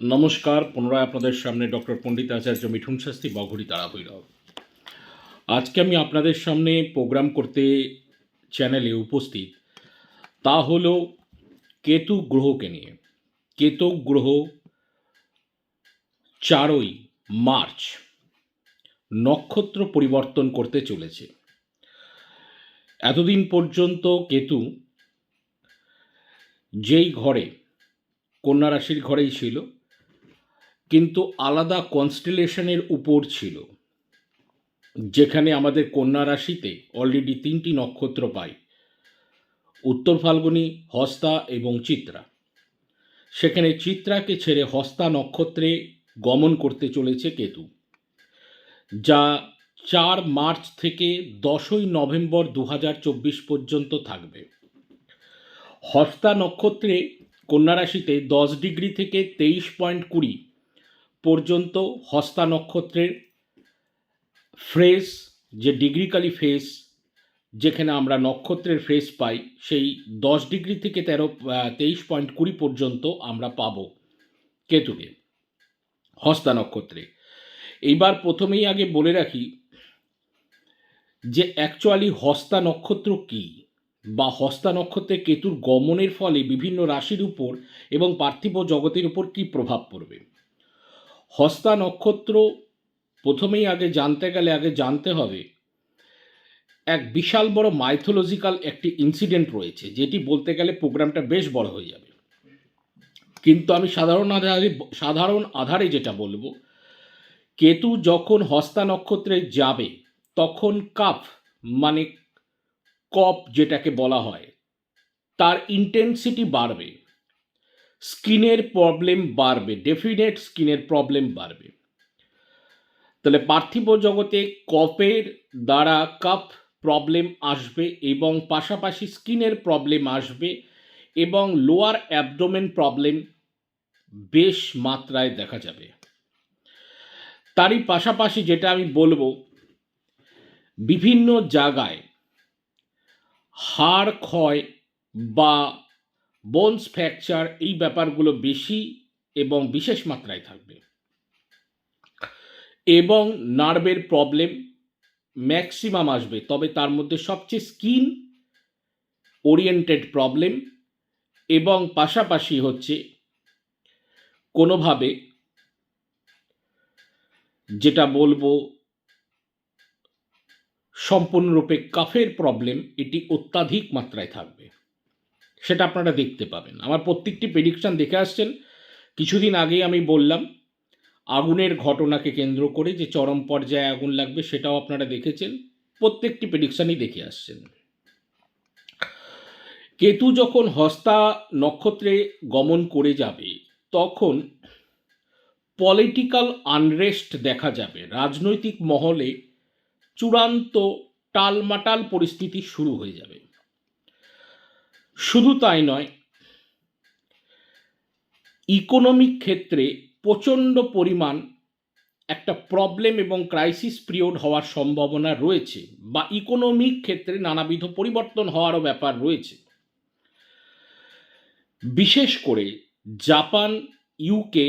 নমস্কার, পুনরায় আপনাদের সামনে ডক্টর পণ্ডিত আচার্য মিঠুন শাস্ত্রী বঘড়ি তারা ভৈরব আজকে আমি আপনাদের সামনে প্রোগ্রাম করতে চ্যানেলে উপস্থিত। তা হলো কেতু গ্রহকে নিয়ে। কেতু গ্রহ চারই মার্চ নক্ষত্র পরিবর্তন করতে চলেছে। এতদিন পর্যন্ত কেতু যেই ঘরে, কন্যা রাশির ঘরেই ছিল কিন্তু আলাদা কনস্টেলেশনের উপর ছিল, যেখানে আমাদের কন্যা রাশিতে অলরেডি তিনটি নক্ষত্র পাই, উত্তর ফাল্গুনি, হস্তা এবং চিত্রা। সেখানে চিত্রাকে ছেড়ে হস্তা নক্ষত্রে গমন করতে চলেছে কেতু, যা চার মার্চ থেকে দশই নভেম্বর দু হাজার চব্বিশ পর্যন্ত থাকবে। হস্তা নক্ষত্রে কন্যা রাশিতে দশ ডিগ্রি থেকে তেইশ পয়েন্ট কুড়ি পর্যন্ত হস্তা নক্ষত্রের ফ্রেস যে ডিগ্রিকালি ফেস যেখানে আমরা নক্ষত্রের ফ্রেস পাই, সেই দশ ডিগ্রি থেকে তেরো তেইশ পয়েন্ট কুড়ি পর্যন্ত আমরা পাব কেতুকে, হস্তা নক্ষত্রে। এইবার প্রথমেই আগে বলে রাখি যে অ্যাকচুয়ালি হস্তা নক্ষত্র কী বা হস্তা নক্ষত্রে কেতুর গমনের ফলে বিভিন্ন রাশির উপর এবং পার্থিব জগতের উপর কী প্রভাব পড়বে। হস্তা নক্ষত্র প্রথমেই আগে জানতে গেলে আগে জানতে হবে, এক বিশাল বড় মাইথোলজিক্যাল একটি ইনসিডেন্ট রয়েছে, যেটি বলতে গেলে প্রোগ্রামটা বেশ বড় হয়ে যাবে। কিন্তু আমি সাধারণ আধারে সাধারণ আধারে যেটা বলব, কেতু যখন হস্তা নক্ষত্রে যাবে, তখন কাফ মানে কপ যেটাকে বলা হয়, তার ইন্টেন্সিটি বাড়বে। স্কিনের প্রবলেম বাড়বে, ডেফিনেট স্কিনের প্রবলেম বাড়বে। তাহলে পার্থিব জগতে কপের দ্বারা কাপ প্রবলেম আসবে এবং পাশাপাশি স্কিনের প্রবলেম আসবে এবং লোয়ার অ্যাবডোমেন প্রবলেম বেশ মাত্রায় দেখা যাবে। তারই পাশাপাশি যেটা আমি বলব, বিভিন্ন জায়গায় হাড় ক্ষয় বা বোনস ফ্র্যাকচার এই ব্যাপারগুলো বেশি এবং বিশেষ মাত্রায় থাকবে। এবং নার্ভের প্রবলেম ম্যাক্সিমাম আসবে, তবে তার মধ্যে সবচেয়ে স্কিন ওরিয়েন্টেড প্রবলেম এবং পাশাপাশি হচ্ছে কোনোভাবে যেটা বলব সম্পূর্ণরূপে কাফের প্রবলেম, এটি অত্যাধিক মাত্রায় থাকবে। সেটা আপনারা দেখতে পাবেন। আমার প্রত্যেকটি প্রেডিকশান দেখে আসছেন। কিছুদিন আগেই আমি বললাম, আগুনের ঘটনাকে কেন্দ্র করে যে চরম পর্যায়ে আগুন লাগবে সেটাও আপনারা দেখেছেন। প্রত্যেকটি প্রেডিকশানই দেখে আসছেন। কেতু যখন হস্তা নক্ষত্রে গমন করে যাবে, তখন পলিটিক্যাল আনরেস্ট দেখা যাবে। রাজনৈতিক মহলে চূড়ান্ত টালমাটাল পরিস্থিতি শুরু হয়ে যাবে। শুধু তাই নয় ইকোনমিক ক্ষেত্রে প্রচণ্ড পরিমাণ একটা প্রবলেম এবং ক্রাইসিস পিরিয়ড হওয়ার সম্ভাবনা রয়েছে বা ইকোনমিক ক্ষেত্রে নানাবিধ পরিবর্তন হওয়ারও ব্যাপার রয়েছে। বিশেষ করে জাপান ইউকে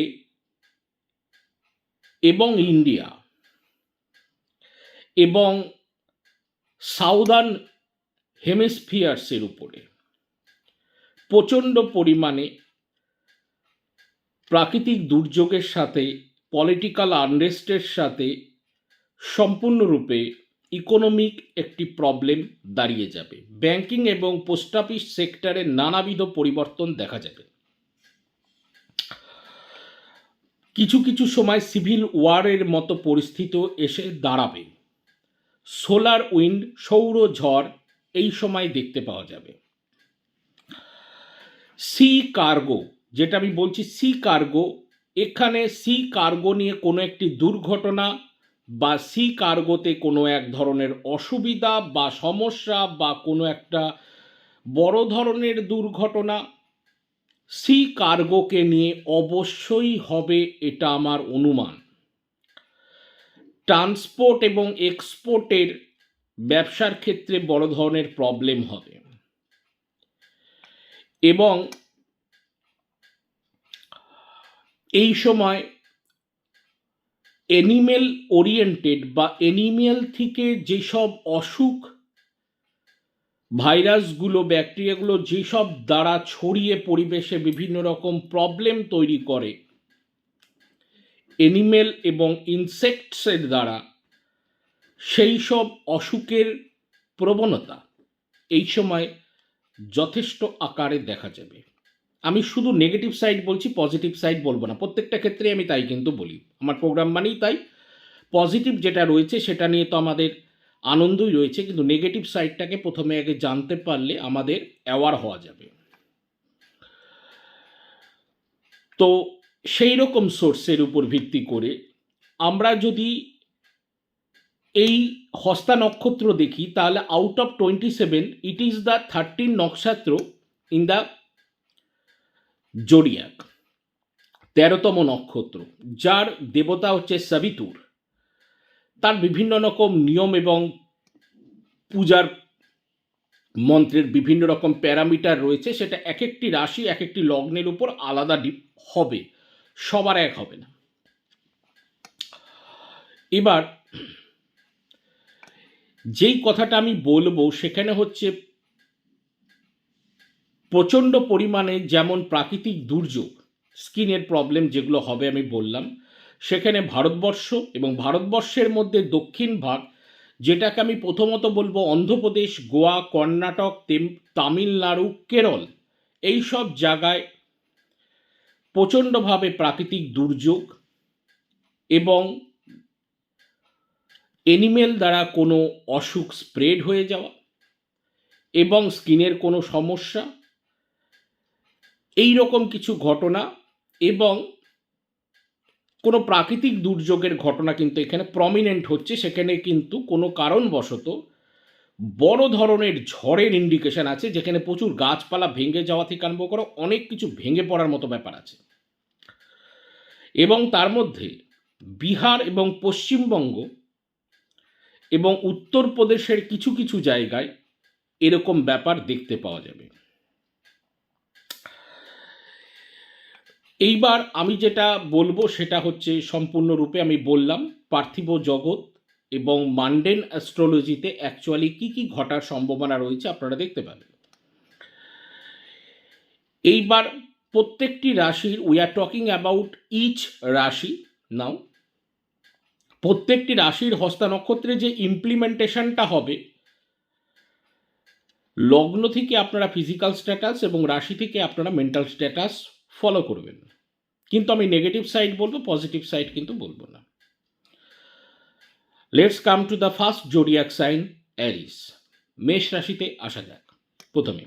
এবং ইন্ডিয়া এবং সাউদার্ন হেমিসফিয়ার্সের উপরে। প্রচণ্ড পরিমাণে প্রাকৃতিক দুর্যোগের সাথে পলিটিক্যাল আনরেস্টের সাথে সম্পূর্ণরূপে ইকোনমিক একটি প্রবলেম দাঁড়িয়ে যাবে। ব্যাংকিং এবং পোস্ট অফিস সেক্টরে নানাবিধ পরিবর্তন দেখা যাবে। কিছু কিছু সময় সিভিল ওয়ারের মতো পরিস্থিতি এসে দাঁড়াবে। সোলার উইন্ড সৌর ঝড় এই সময় দেখতে পাওয়া যাবে। সি কার্গো যেটা আমি বলছি সি কার্গো এখানে সি কার্গো নিয়ে কোনো একটি দুর্ঘটনা বা সি কার্গোতে কোনো এক ধরনের অসুবিধা বা সমস্যা বা কোনো একটা বড় ধরনের দুর্ঘটনা সি কার্গোকে নিয়ে অবশ্যই হবে এটা আমার অনুমান। ট্রান্সপোর্ট এবং এক্সপোর্টের ব্যবসার ক্ষেত্রে বড় ধরনের প্রবলেম হবে। এবং এই সময় এনিমেল ওরিয়েন্টেড বা এনিমেল থেকে যেসব অসুখ ভাইরাসগুলো, ব্যাকটেরিয়াগুলো যেসব দ্বারা ছড়িয়ে পরিবেশে বিভিন্ন রকম প্রবলেম তৈরি করে এনিমেল এবং ইনসেক্টসের দ্বারা সেই সব অসুখের প্রবণতা, এই সময় যথেষ্ট আকারে দেখা যাবে। আমি শুধু নেগেটিভ সাইড বলছি পজিটিভ সাইড বলব না। প্রত্যেকটা ক্ষেত্রে আমি তাই কিন্তু বলি। আমার প্রোগ্রাম মানেই তাই। পজিটিভ যেটা রয়েছে সেটা নিয়ে তো আমাদের আনন্দই রয়েছে, কিন্তু নেগেটিভ সাইডটাকে প্রথমে আগে জানতে পারলে আমাদের অ্যাওয়ার হওয়া যাবে। তো সেই রকম সোর্সের উপর ভিত্তি করে আমরা যদি এই হস্তা নক্ষত্র দেখি, তাহলে out of twenty seven it is the thirteen নক্ষত্র ইন দ্য জোডিয়াক তেরোতম নক্ষত্র, যার দেবতা হচ্ছে সাবিতুর তার বিভিন্ন রকম নিয়ম এবং পূজার মন্ত্রের বিভিন্ন রকম প্যারামিটার রয়েছে, সেটা এক একটি রাশি এক একটি লগ্নের উপর আলাদা হবে, সবার এক হবে না। এবার যেই কথাটা আমি বলব সেখানে হচ্ছে প্রচণ্ড পরিমাণে যেমন প্রাকৃতিক দুর্যোগ, স্কিনের প্রবলেম যেগুলো হবে আমি বললাম, সেখানে ভারতবর্ষ এবং ভারতবর্ষের মধ্যে দক্ষিণ ভাগ, যেটাকে আমি প্রথমত বলব অন্ধ্রপ্রদেশ, গোয়া, কর্ণাটক, তেম- তামিলনাড়ু, কেরল এই সব জায়গায় প্রচণ্ডভাবে প্রাকৃতিক দুর্যোগ এবং এনিমেল দ্বারা কোনো অসুখ স্প্রেড হয়ে যাওয়া এবং স্কিনের কোনো সমস্যা, এই রকম কিছু ঘটনা এবং কোনো প্রাকৃতিক দুর্যোগের ঘটনা কিন্তু এখানে প্রমিনেন্ট হচ্ছে। সেখানে কিন্তু কোনো কারণবশত বড় ধরনের ঝড়ের ইন্ডিকেশন আছে, যেখানে প্রচুর গাছপালা ভেঙে যাওয়া থেকে আরম্ভ করে অনেক কিছু ভেঙে পড়ার মতো ব্যাপার আছে। এবং তার মধ্যে বিহার এবং পশ্চিমবঙ্গ এবং উত্তরপ্রদেশের কিছু কিছু জায়গায় এরকম ব্যাপার দেখতে পাওয়া যাবে। এইবার আমি যেটা বলব সেটা হচ্ছে সম্পূর্ণরূপে আমি বললাম, পার্থিব জগৎ এবং মান্ডেন অ্যাস্ট্রোলজিতে অ্যাকচুয়ালি কি কি ঘটার সম্ভাবনা রয়েছে আপনারা দেখতে পাবেন। এইবার প্রত্যেকটি রাশির we are talking about each রাশি নাও প্রত্যেকটি রাশির হস্তা নক্ষত্রে যে ইমপ্লিমেন্টেশনটা হবে, লগ্ন থেকে আপনারা ফিজিক্যাল স্ট্যাটাস এবং রাশি থেকে আপনারা মেন্টাল স্ট্যাটাস ফলো করবেন। কিন্তু আমি নেগেটিভ সাইড বলব পজিটিভ সাইড কিন্তু বলব না। Let's come to the first zodiac sign Aries মেষ রাশিতে আসা যাক, প্রথমে।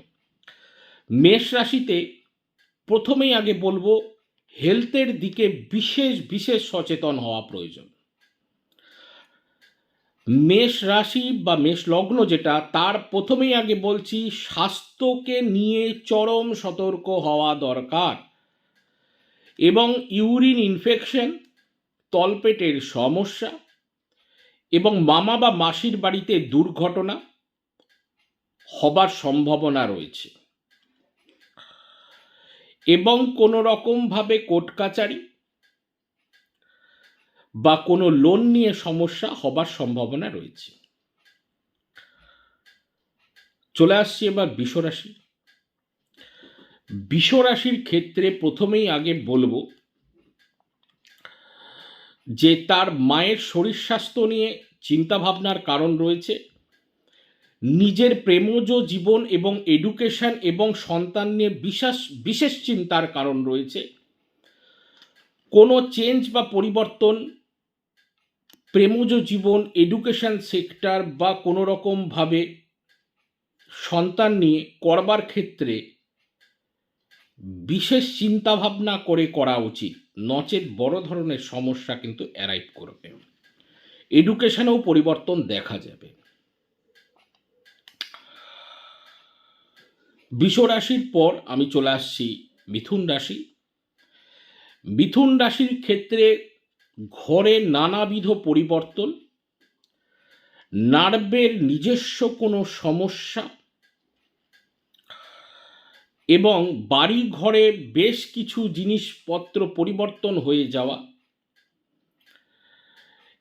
মেষ রাশিতে প্রথমেই আগে বলব হেলথের দিকে বিশেষ বিশেষ সচেতন হওয়া প্রয়োজন। মেষ রাশি বা মেষ লগ্ন যেটা, তার প্রথমেই আগে বলছি, স্বাস্থ্যকে নিয়ে চরম সতর্ক হওয়া দরকার। এবং ইউরিন ইনফেকশন, তলপেটের সমস্যা, এবং মামা বা মাসির বাড়িতে দুর্ঘটনা হবার সম্ভাবনা রয়েছে। এবং কোনো রকমভাবে কোর্ট কাচারি বা কোনো লোন নিয়ে সমস্যা হবার সম্ভাবনা রয়েছে। চলে আসছি এবার বিশ্বরাশি বিশ্বরাশির ক্ষেত্রে প্রথমেই আগে বলব যে তার মায়ের শরীর স্বাস্থ্য নিয়ে চিন্তা ভাবনার কারণ রয়েছে। নিজের প্রেমজ জীবন এবং এডুকেশন এবং সন্তান নিয়ে বিশেষ বিশেষ চিন্তার কারণ রয়েছে। কোনো চেঞ্জ বা পরিবর্তন প্রেমজ জীবন এডুকেশন সেক্টর বা কোনো রকমভাবে সন্তান নিয়ে করবার ক্ষেত্রে বিশেষ চিন্তাভাবনা করে করা উচিত। নচেত বড় ধরনের সমস্যা কিন্তু অ্যারাইভ করবে। এডুকেশনেও পরিবর্তন দেখা যাবে। বৃষ রাশির পর আমি চলে আসছি মিথুন রাশি। মিথুন রাশির ক্ষেত্রে ঘরে নানাবিধ পরিবর্তন, নার্ভের নিজস্ব কোনো সমস্যা এবং বাড়ি ঘরে বেশ কিছু জিনিসপত্র পরিবর্তন হয়ে যাওয়া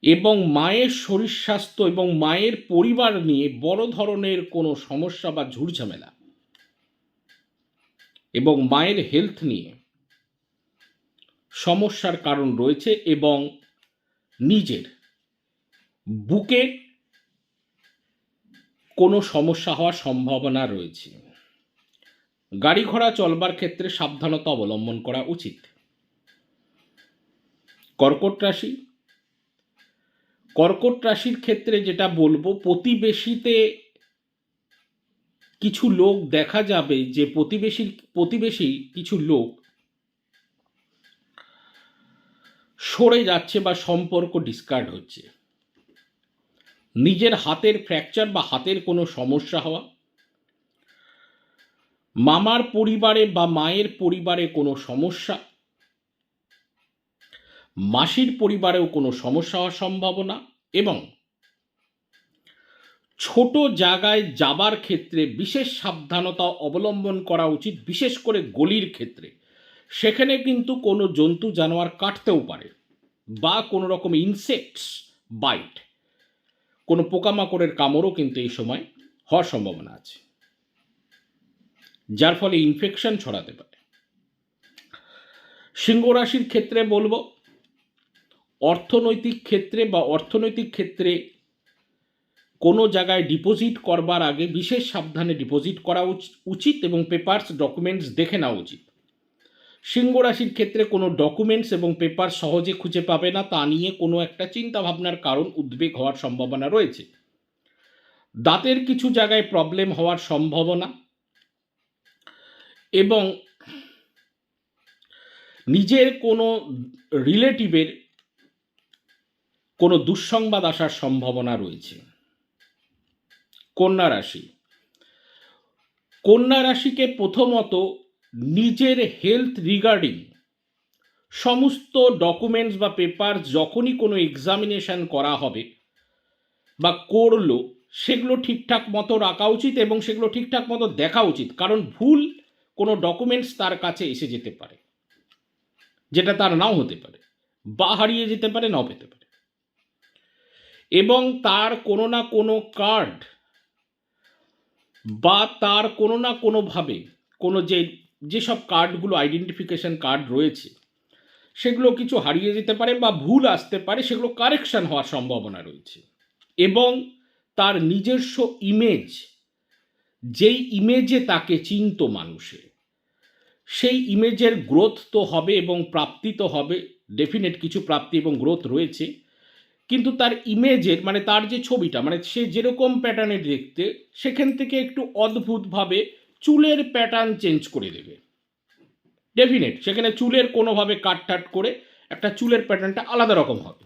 এবং মায়ের শরীর স্বাস্থ্য এবং মায়ের পরিবার নিয়ে বড় ধরনের কোনো সমস্যা বা ঝুড়ঝামেলা এবং মায়ের হেলথ নিয়ে। সমস্যার কারণ রয়েছে এবং নিজের বুকে কোনো সমস্যা হওয়ার সম্ভাবনা রয়েছে। গাড়ি ঘোড়া চলবার ক্ষেত্রে সাবধানতা অবলম্বন করা উচিত। কর্কট রাশি। কর্কট রাশির ক্ষেত্রে যেটা বলব, প্রতিবেশীতে কিছু লোক দেখা যাবে যে প্রতিবেশীর, প্রতিবেশী কিছু লোক সরে যাচ্ছে বা সম্পর্ক ডিসকার্ড হচ্ছে। নিজের হাতের ফ্র্যাকচার বা হাতের কোনো সমস্যা হওয়া, মামার পরিবারে বা মায়ের পরিবারে কোনো সমস্যা, মাসির পরিবারেও কোনো সমস্যা হওয়ার সম্ভাবনা এবং ছোট জায়গায় যাবার ক্ষেত্রে বিশেষ সাবধানতা অবলম্বন করা উচিত, বিশেষ করে গলির ক্ষেত্রে। সেখানে কিন্তু কোনো জন্তু, জানোয়ার কাটতেও পারে বা কোনো রকম ইনসেক্টস বাইট কোনো পোকামাকড়ের কামড়ও কিন্তু এই সময় হওয়ার সম্ভাবনা আছে। যার ফলে ইনফেকশন ছড়াতে পারে। সিংহ রাশির ক্ষেত্রে বলব, অর্থনৈতিক ক্ষেত্রে বা অর্থনৈতিক ক্ষেত্রে কোনো জায়গায় ডিপোজিট করবার আগে বিশেষ সাবধানে ডিপোজিট করা উচ- উচিত এবং পেপারস ডকুমেন্টস দেখে নেওয়া উচিত। সিংহ রাশির ক্ষেত্রে কোনো ডকুমেন্টস এবং পেপার সহজে খুঁজে পাবে না, তা নিয়ে কোনো একটা চিন্তা ভাবনার কারণ উদ্বেগ হওয়ার সম্ভাবনা রয়েছে। দাঁতের কিছু জায়গায় প্রবলেম হওয়ার সম্ভাবনা এবং নিজের কোনো রিলেটিভের কোনো দুঃসংবাদ আসার সম্ভাবনা রয়েছে। কন্যা রাশি। কন্যা রাশিকে প্রথমত নিজের হেলথ রিগার্ডিং সমস্ত ডকুমেন্টস বা পেপার যখনই কোনো এক্সামিনেশন করা হবে বা করল, সেগুলো ঠিকঠাক মতো রাখা উচিত এবং সেগুলো ঠিকঠাক মতো দেখা উচিত। কারণ ভুল কোনো ডকুমেন্টস তার কাছে এসে যেতে পারে। যেটা তার নাও হতে পারে, বা হারিয়ে যেতে পারে, নাও পেতে পারে। এবং তার কোনো না কোনো কার্ড বা তার কোনো না কোনোভাবে কোনো যে যেসব কার্ডগুলো আইডেন্টিফিকেশন কার্ড রয়েছে, সেগুলো কিছু হারিয়ে যেতে পারে বা ভুল আসতে পারে, সেগুলো কারেকশান হওয়ার সম্ভাবনা রয়েছে। এবং তার নিজস্ব ইমেজ যেই ইমেজে তাকে চিনত মানুষে, সেই ইমেজের গ্রোথ তো হবে এবং প্রাপ্তি তো হবে ডেফিনেট কিছু প্রাপ্তি এবং গ্রোথ রয়েছে, কিন্তু তার ইমেজের মানে তার যে ছবিটা মানে সে যেরকম প্যাটার্নে দেখতে, সেখান থেকে একটু অদ্ভুতভাবে চুলের প্যাটার্ন চেঞ্জ করে দেবে। ডেফিনেট সেখানে চুলের কোনোভাবে কাট কাটটাট করে একটা চুলের প্যাটার্নটা আলাদা রকম হবে।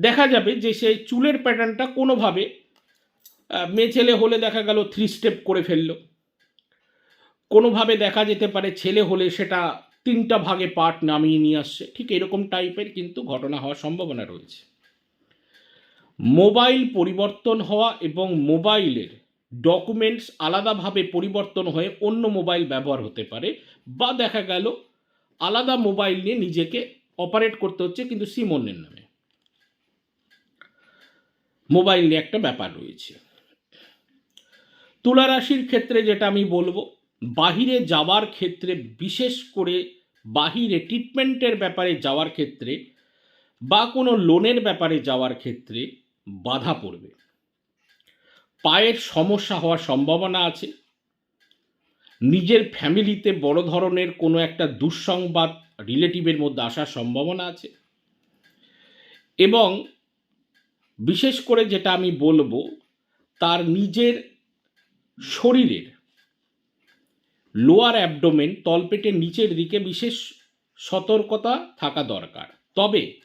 দেখা যাবে যে সেই চুলের প্যাটার্নটা কোনোভাবে মেয়ে ছেলে হলে দেখা গেল থ্রি স্টেপ করে ফেলল। কোনোভাবে দেখা যেতে পারে ছেলে হলে সেটা তিনটা ভাগে পার্ট নামিয়ে নিয়ে আসছে। ঠিক এরকম টাইপের কিন্তু ঘটনা হওয়ার সম্ভাবনা রয়েছে। মোবাইল পরিবর্তন হওয়া এবং মোবাইলের ডকুমেন্টস আলাদাভাবে পরিবর্তন হয়ে অন্য মোবাইল ব্যবহার হতে পারে বা দেখা গেল আলাদা মোবাইল নিয়ে নিজেকে অপারেট করতে হচ্ছে কিন্তু সিম অন্যের নামে। মোবাইল নিয়ে একটা ব্যাপার রয়েছে। তুলা রাশির ক্ষেত্রে যেটা আমি বলব, বাহিরে যাওয়ার ক্ষেত্রে বিশেষ করে বাহিরে ট্রিটমেন্টের ব্যাপারে যাওয়ার ক্ষেত্রে বা কোনো লোনের ব্যাপারে যাওয়ার ক্ষেত্রে বাধা পড়বে। পায়ের সমস্যা হওয়ার সম্ভাবনা আছে। নিজের ফ্যামিলিতে বড় ধরনের কোনো একটা দুঃসংবাদ রিলেটিভের মধ্যে আসার সম্ভাবনা আছে। এবং বিশেষ করে যেটা আমি বলব, তার নিজের শরীরের লোয়ার অ্যাবডোমেন তলপেটের নিচের দিকে বিশেষ সতর্কতা থাকা দরকার। তবে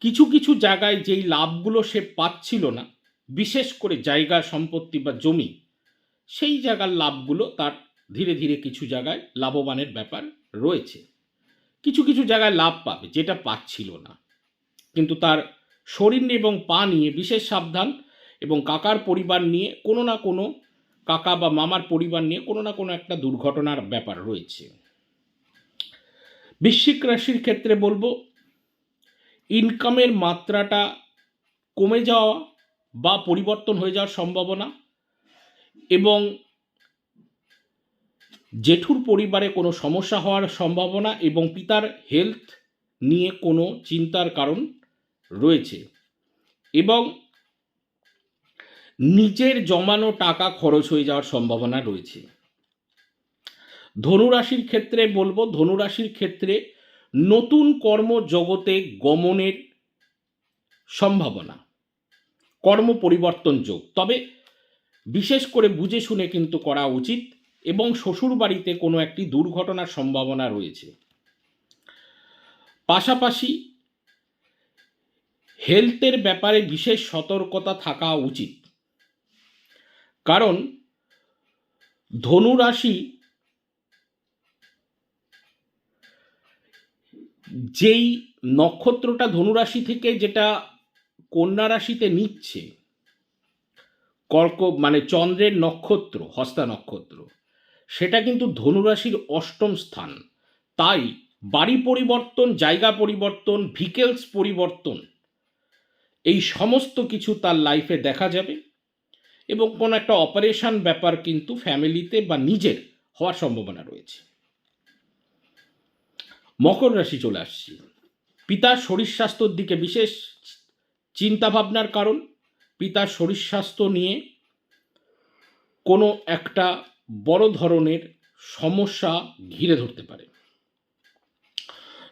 কিছু কিছু জায়গায় যেই লাভগুলো সে পাচ্ছিল না বিশেষ করে জায়গা, সম্পত্তি বা জমি, সেই জায়গার লাভগুলো তার ধীরে ধীরে কিছু জায়গায় লাভবানের ব্যাপার রয়েছে। কিছু কিছু জায়গায় লাভ পাবে, যেটা পাচ্ছিল না। কিন্তু তার শরীর এবং পা নিয়ে বিশেষ সাবধান এবং কাকার পরিবার নিয়ে কোনো না কোনো, কাকা বা মামার পরিবার নিয়ে কোনো না কোনো একটা দুর্ঘটনার ব্যাপার রয়েছে। বৃশ্চিক রাশির ক্ষেত্রে বলব ইনকামের মাত্রাটা কমে যাওয়া বা পরিবর্তন হয়ে যাওয়ার সম্ভাবনা এবং জেঠুর পরিবারে কোনো সমস্যা হওয়ার সম্ভাবনা এবং পিতার হেলথ নিয়ে কোনো চিন্তার কারণ রয়েছে এবং নিজের জমানো টাকা খরচ হয়ে যাওয়ার সম্ভাবনা রয়েছে। ধনুরাশির ক্ষেত্রে বলব, ধনুরাশির ক্ষেত্রে নতুন কর্মজগতে গমনের সম্ভাবনা। কর্ম পরিবর্তন যোগ। তবে বিশেষ করে বুঝে শুনে কিন্তু করা উচিত এবং শ্বশুর বাড়িতে কোনো একটি দুর্ঘটনার সম্ভাবনা রয়েছে। পাশাপাশি হেলথের ব্যাপারে বিশেষ সতর্কতা থাকা উচিত। কারণ ধনুরাশি যেই নক্ষত্রটা ধনুরাশি থেকে যেটা কন্যা রাশিতে নিচ্ছে কর্ক মানে চন্দ্রের নক্ষত্র, হস্তা নক্ষত্র, সেটা কিন্তু ধনুরাশির অষ্টম স্থান। তাই বাড়ি পরিবর্তন, জায়গা পরিবর্তন, ভিকেলস পরিবর্তন, এই সমস্ত কিছু তার লাইফে দেখা যাবে এবং কোনো একটা অপারেশন ব্যাপার কিন্তু ফ্যামিলিতে বা নিজের হওয়ার সম্ভাবনা রয়েছে। মকর রাশি চলে আসছি। পিতার শরীর স্বাস্থ্যর দিকে বিশেষ চিন্তা ভাবনার কারণ, পিতার শরীর স্বাস্থ্য নিয়ে কোনো একটা বড় ধরনের সমস্যা ঘিরে ধরতে পারে।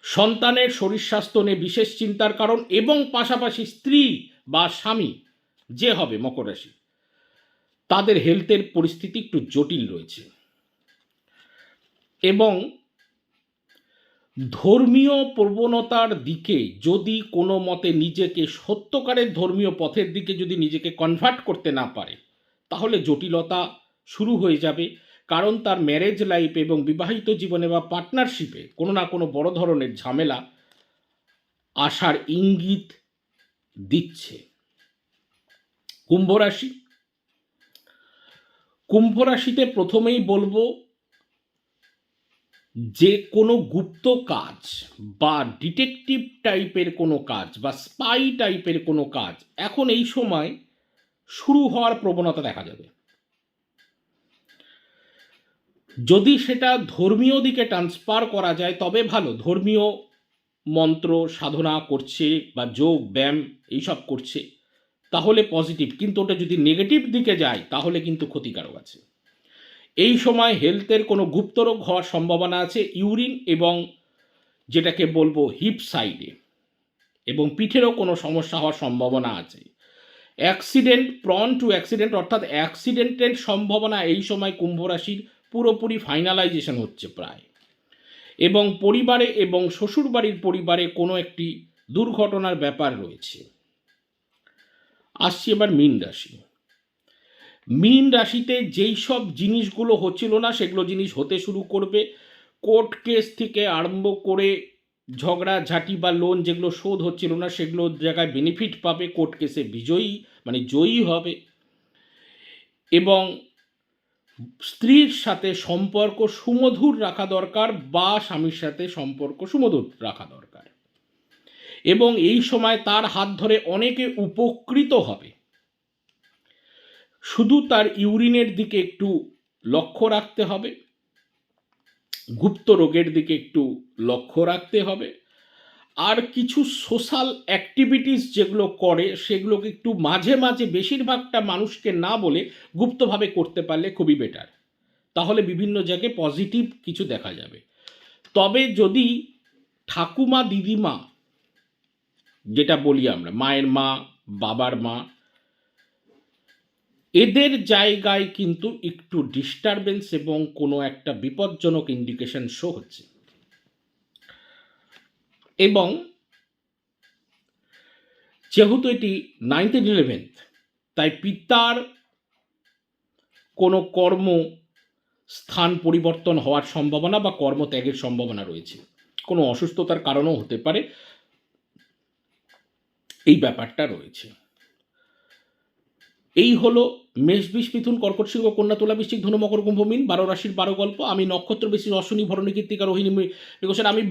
সন্তানের শরীর স্বাস্থ্য নিয়ে বিশেষ চিন্তার কারণ এবং পাশাপাশি স্ত্রী বা স্বামী যে হবে মকর রাশি, তাদের হেলথের পরিস্থিতি একটু জটিল রয়েছে। এবং ধর্মীয় প্রবণতার দিকে যদি কোনো মতে নিজেকে সত্যকারের ধর্মীয় পথের দিকে যদি নিজেকে কনভার্ট করতে না পারে, তাহলে জটিলতা শুরু হয়ে যাবে। কারণ তার ম্যারেজ লাইফ এবং বিবাহিত জীবনে বা পার্টনারশিপে কোনো না কোনো বড় ধরনের ঝামেলা আসার ইঙ্গিত দিচ্ছে। কুম্ভ রাশি। কুম্ভ রাশিতে প্রথমেই বলব যে কোনো গুপ্ত কাজ বা ডিটেকটিভ টাইপের কোনো কাজ বা স্পাই টাইপের কোনো কাজ এখন এই সময় শুরু হওয়ার প্রবণতা দেখা যাবে। যদি সেটা ধর্মীয় দিকে ট্রান্সফার করা যায়, তবে ভালো। ধর্মীয় মন্ত্র, সাধনা করছে বা যোগ, ব্যায়াম এইসব করছে, তাহলে পজিটিভ কিন্তু ওটা যদি নেগেটিভ দিকে যায়, তাহলে কিন্তু ক্ষতিকারক আছে। এই সময় হেলথের কোনো গুপ্তরোগ হওয়ার সম্ভাবনা আছে ইউরিন এবং যেটাকে বলব হিপ সাইডে এবং পিঠেরও কোনো সমস্যা হওয়ার সম্ভাবনা আছে। অ্যাক্সিডেন্ট প্রন টু অ্যাক্সিডেন্ট অর্থাৎ অ্যাক্সিডেন্টের সম্ভাবনা এই সময় কুম্ভ রাশির পুরোপুরি ফাইনালাইজেশন হচ্ছে প্রায়। এবং পরিবারে এবং শ্বশুরবাড়ির পরিবারে কোনো একটি দুর্ঘটনার ব্যাপার রয়েছে। আসছি এবার মীন রাশি। মীন রাশিতে যেই সব জিনিসগুলো হচ্ছিল না, সেগুলো জিনিস হতে শুরু করবে। কোর্ট কেস থেকে আরম্ভ করে ঝগড়া, ঝাঁটি বা লোন যেগুলো শোধ হচ্ছিল না, সেগুলো জায়গায় বেনিফিট পাবে, কোর্ট কেসে বিজয়ী মানে জয়ী হবে। এবং স্ত্রীর সাথে সম্পর্ক সুমধুর রাখা দরকার বা স্বামীর সাথে সম্পর্ক সুমধুর রাখা দরকার। এবং এই সময় তার হাত ধরে অনেকে উপকৃত হবে। শুধু তার ইউরিনের দিকে একটু লক্ষ্য রাখতে হবে, গুপ্ত রোগের দিকে একটু লক্ষ্য রাখতে হবে, আর কিছু সোশ্যাল অ্যাক্টিভিটিস যেগুলো করে সেগুলোকে একটু মাঝে মাঝে বেশিরভাগটা মানুষকে না বলে গুপ্তভাবে করতে পারলে খুবই বেটার তাহলে বিভিন্ন জায়গায় পজিটিভ কিছু দেখা যাবে। তবে যদি ঠাকুমা দিদিমা, যেটা বলি আমরা, মায়ের মা, বাবার মা এদের জায়গায় কিন্তু একটু ডিস্টারবেন্স এবং কোনো একটা বিপজ্জনক ইন্ডিকেশন শো হচ্ছে। এবং যেহেতু এটি নাইনথ ইলেভেন্থ তাই পিতার কোনো কর্ম স্থান পরিবর্তন হওয়ার সম্ভাবনা বা কর্মত্যাগের সম্ভাবনা রয়েছে। কোনো অসুস্থতার কারণও হতে পারে। এই ব্যাপারটা রয়েছে। এই হলো মেষ, বিষ, মিথুন, কর্কট সিংহ, কন্যা, তুলা, বৃশ্চিক, ধনু, মকর, কুম্ভ, মিন, বারো রাশির বারো গল্প। আমি নক্ষত্র বেশি, অশ্বনী, ভরণী, কৃত্তিকা, রোহিণী বিকশন আমি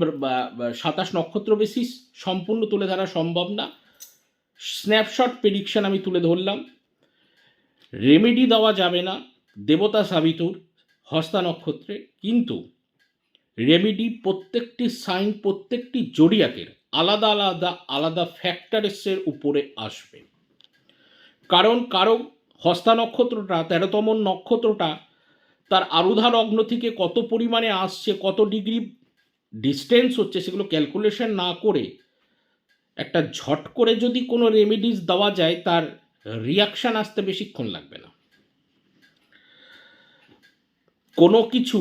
সাতাশ নক্ষত্র বেসিস সম্পূর্ণ তুলে ধরা সম্ভব না। স্ন্যাপশট, প্রেডিকশন আমি তুলে ধরলাম। রেমেডি দেওয়া যাবে না, দেবতা সাবিতুর, হস্তা নক্ষত্রে। কিন্তু রেমেডি প্রত্যেকটি সাইন, প্রত্যেকটি জড়িয়াকের আলাদা আলাদা আলাদা ফ্যাক্টরসের উপরে আসবে। কারণ কারও হস্তা নক্ষত্রটা, তেরোতম নক্ষত্রটা তার আরুধা লগ্ন থেকে কত পরিমাণে আসছে, কত ডিগ্রি ডিস্টেন্স হচ্ছে সেগুলো ক্যালকুলেশন না করে একটা ঝট করে যদি কোনো রেমেডিস দেওয়া যায়, তার রিয়াকশান আসতে বেশিক্ষণ লাগবে না। কোনো কিছু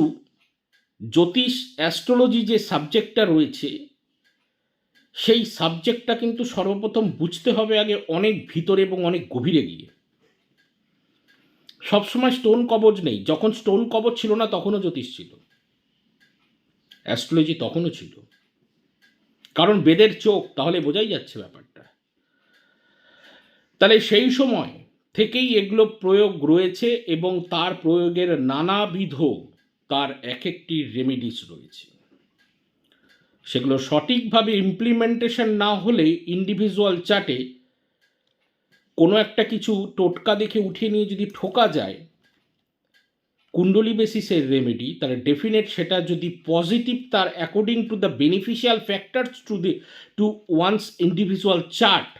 জ্যোতিষ অ্যাস্ট্রোলজি যে সাবজেক্টটা রয়েছে সেই সাবজেক্টটা কিন্তু সর্বপ্রথম বুঝতে হবে আগে অনেক ভিতরে এবং অনেক গভীরে গিয়ে। সবসময় স্টোন কবজ নেই। যখন স্টোন কবজ ছিল না, তখনও জ্যোতিষ ছিল। অ্যাস্ট্রোলজি তখনও ছিল। কারণ বেদের চোখ, তাহলে বোঝাই যাচ্ছে ব্যাপারটা। তাহলে সেই সময় থেকেই এগুলো প্রয়োগ রয়েছে এবং তার প্রয়োগের নানাবিধ তার এক একটি রেমেডিস রয়েছে। সেগুলো সঠিকভাবে ইমপ্লিমেন্টেশন না হলে ইন্ডিভিজুয়াল চার্টে কোনো একটা কিছু টোটকা দেখে উঠিয়ে নিয়ে যদি ঠোকা যায়, কুণ্ডলি বেসিসের রেমেডি তাহলে ডেফিনেট সেটা যদি পজিটিভ তার according to the beneficial factors to the to one's individual chart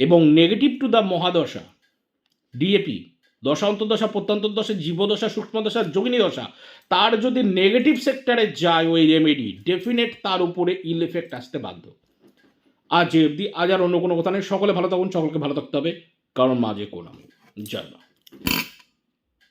এবং নেগেটিভ টু দ্য মহাদশা ডিএপি দশা, অন্তর্দশা, প্রত্যন্তর্দশা, জীবদশা, সূক্ষ্মদশা যোগিনী দশা তার যদি নেগেটিভ সেক্টরে যায় ওই রেমেডি ডেফিনেট তার উপরে ইল এফেক্ট আসতে বাধ্য। আজ এ অবধি, আজ আর অন্য কোনো কথা নেই। সকলে ভালো থাকুন, সকলকে ভালো থাকতে হবে। কারণ মাঝে কোন আমি মা।